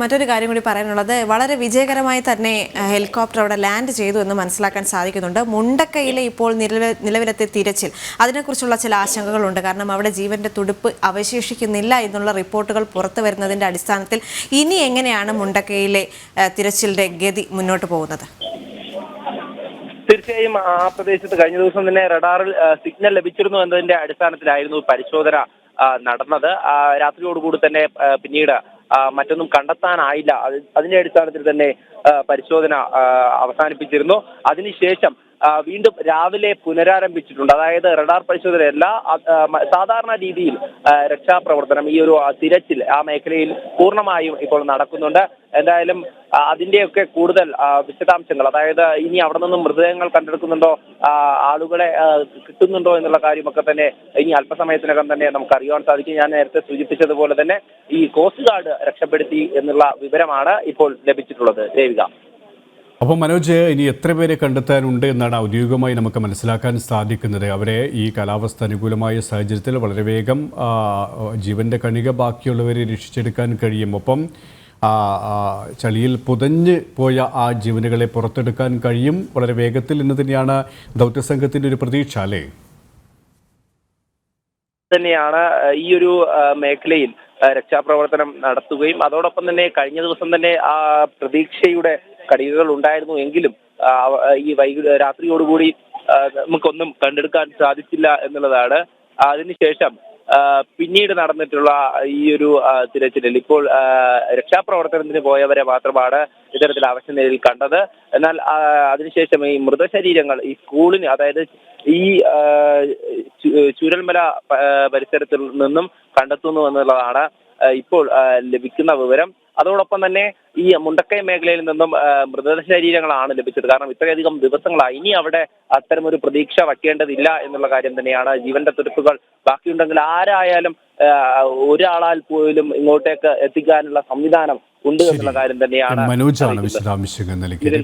മറ്റൊരു കാര്യം കൂടി പറയാനുള്ളത്. വളരെ വിജയകരമായി തന്നെ ഹെലികോപ്റ്റർ അവിടെ ലാൻഡ് ചെയ്തു എന്ന് മനസ്സിലാക്കാൻ സാധിക്കുന്നുണ്ട്. മുണ്ടക്കയിലെ ഇപ്പോൾ നിലവിലെ നിലവിലത്തെ തിരച്ചിൽ അതിനെക്കുറിച്ചുള്ള ചില ആശങ്കകളുണ്ട്. കാരണം അവിടെ ജീവന്റെ തുടുപ്പ് അവശേഷിക്കുന്നില്ല എന്നുള്ള റിപ്പോർട്ടുകൾ പുറത്തു വരുന്നതിന്റെ അടിസ്ഥാനത്തിൽ ഇനി എങ്ങനെയാണ് മുണ്ടക്കയിലെ തിരച്ചിലിന്റെ ഗതി മുന്നോട്ട് പോകുന്നത്? തീർച്ചയായും ആ പ്രദേശത്ത് കഴിഞ്ഞ ദിവസം തന്നെ റഡാറിൽ സിഗ്നൽ ലഭിച്ചിരുന്നു എന്നതിന്റെ അടിസ്ഥാനത്തിലായിരുന്നു പരിശോധന നടന്നത്. രാത്രിയോടുകൂടി തന്നെ പിന്നീട് മറ്റൊന്നും കണ്ടെത്താനായില്ല. അത് അതിന്റെ അടിസ്ഥാനത്തിൽ തന്നെ പരിശോധന അവസാനിപ്പിച്ചിരുന്നു. അതിനുശേഷം വീണ്ടും രാവിലെ പുനരാരംഭിച്ചിട്ടുണ്ട്. അതായത് റഡാർ പരിശോധന എല്ലാ ആ, ആ, മ- സാധാരണ രീതിയിൽ രക്ഷാപ്രവർത്തനം ഈ ഒരു തിരച്ചിൽ ആ മേഖലയിൽ പൂർണമായും ഇപ്പോൾ നടക്കുന്നുണ്ട്. എന്തായാലും അതിന്റെയൊക്കെ കൂടുതൽ വിശദാംശങ്ങൾ അതായത് ഇനി അവിടെ നിന്നും മൃതദേഹങ്ങൾ കണ്ടെടുക്കുന്നുണ്ടോ ആളുകളെ കിട്ടുന്നുണ്ടോ എന്നുള്ള കാര്യമൊക്കെ തന്നെ ഇനി അല്പസമയത്തിനകം തന്നെ നമുക്ക് അറിയാൻ സാധിക്കും. ഞാൻ നേരത്തെ സൂചിപ്പിച്ചതുപോലെ തന്നെ ഈ കോസ്റ്റ് ഗാർഡ് രക്ഷപ്പെടുത്തി എന്നുള്ള വിവരമാണ് ഇപ്പോൾ ലഭിച്ചിട്ടുള്ളത്. ദേവിക. അപ്പോൾ മനോജ് ഇനി എത്ര പേരെ കണ്ടെത്താനുണ്ട് എന്നാണ് ഔദ്യോഗികമായി നമുക്ക് മനസ്സിലാക്കാൻ സാധിക്കുന്നത്. അവരെ ഈ കാലാവസ്ഥ അനുകൂലമായ സാഹചര്യത്തിൽ വളരെ വേഗം ജീവന്റെ കണിക ബാക്കിയുള്ളവരെ രക്ഷിച്ചെടുക്കാൻ കഴിയും. ഒപ്പം ചളിയിൽ പുതഞ്ഞ് പോയ ആ ജീവനുകളെ പുറത്തെടുക്കാൻ കഴിയും. വളരെ വേഗത്തിൽ എന്ന് തന്നെയാണ് ദൗത്യസംഘത്തിന്റെ ഒരു പ്രതീക്ഷ അല്ലേ? തന്നെയാണ് ഈ ഒരു മേഖലയിൽ രക്ഷാപ്രവർത്തനം നടത്തുകയും അതോടൊപ്പം തന്നെ കഴിഞ്ഞ ദിവസം തന്നെ ആ പ്രതീക്ഷയുടെ കടികകൾ ഉണ്ടായിരുന്നു എങ്കിലും ഈ വൈകി രാത്രിയോടുകൂടി നമുക്കൊന്നും കണ്ടെടുക്കാൻ സാധിച്ചില്ല എന്നുള്ളതാണ്. അതിനുശേഷം പിന്നീട് നടന്നിട്ടുള്ള ഈ ഒരു തിരച്ചിലിൽ ഇപ്പോൾ രക്ഷാപ്രവർത്തനത്തിന് പോയവരെ മാത്രമാണ് ഇത്തരത്തിൽ അവശ നിലയിൽ കണ്ടത്. എന്നാൽ അതിനുശേഷം ഈ മൃതശരീരങ്ങൾ ഈ സ്കൂളിന് അതായത് ഈ ചുരൽമല പരിസരത്തിൽ നിന്നും കണ്ടെത്തുന്നു എന്നുള്ളതാണ് ഇപ്പോൾ ലഭിക്കുന്ന വിവരം. അതോടൊപ്പം തന്നെ ഈ മുണ്ടക്കൈ മേഖലയിൽ നിന്നും മൃതശരീരങ്ങളാണ് ലഭിച്ചത്. കാരണം ഇത്രയധികം ദിവസങ്ങളായി. ഇനി അവിടെ അത്തരമൊരു പ്രതീക്ഷ വയ്ക്കേണ്ടതില്ല എന്നുള്ള കാര്യം തന്നെയാണ് ജീവന്റെ തുരുപ്പുകൾ ബാക്കിയുണ്ടെങ്കിൽ ആരായാലും ഒരാളാൽ പോലും ഇങ്ങോട്ടേക്ക് എത്തിക്കാനുള്ള സംവിധാനം ഉണ്ട് എന്നുള്ള കാര്യം തന്നെയാണ് മനോജാണ്. വിശദാംശങ്ങൾ നൽകിയത്.